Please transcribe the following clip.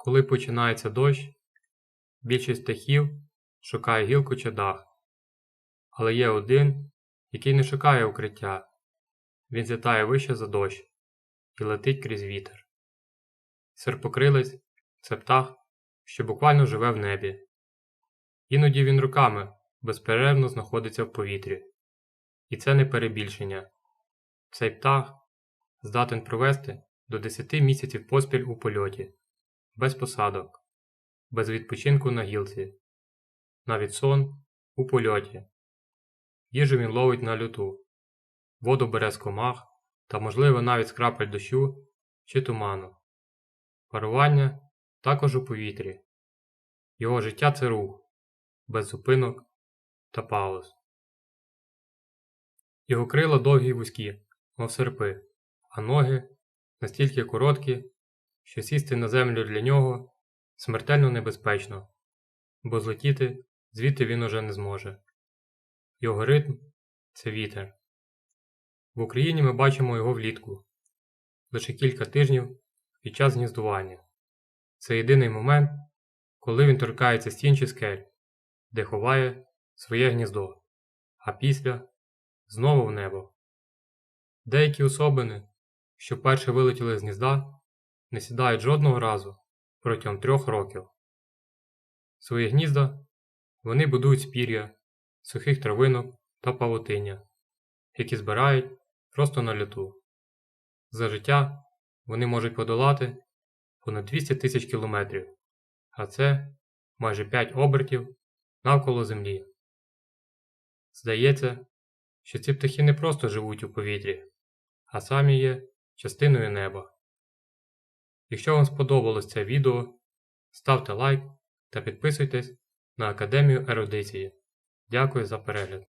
Коли починається дощ, більшість птахів шукає гілку чи дах. Але є один, який не шукає укриття. Він злітає вище за дощ і летить крізь вітер. Серпокрилець це птах, що буквально живе в небі. Іноді він руками безперервно знаходиться в повітрі. І це не перебільшення. Цей птах здатен провести до 10 місяців поспіль у польоті, без посадок, без відпочинку на гілці, навіть сон у польоті. Їжу він ловить на люту, воду бере з комах та, можливо, навіть з крапель дощу чи туману. Парування також у повітрі. Його життя це рух, без зупинок та пауз. Його крила довгі й вузькі, мов серпи, а ноги настільки короткі, що сісти на землю для нього смертельно небезпечно, бо злетіти звідти він уже не зможе. Його ритм це вітер. В Україні ми бачимо його влітку лише кілька тижнів під час гніздування. Це єдиний момент, коли він торкається стін чи скель, де ховає своє гніздо, а після знову в небо. Деякі особини, що вперше вилетіли з гнізда, не сідають жодного разу протягом трьох років. Свої гнізда вони будують з пір'я, сухих травинок та павутиння, які збирають просто на люту. За життя вони можуть подолати понад 200 тисяч кілометрів, а це майже 5 обертів навколо землі. Здається, що ці птахи не просто живуть у повітрі, а самі є частиною неба. Якщо вам сподобалось це відео, ставте лайк та підписуйтесь на Академію ерудиції. Дякую за перегляд!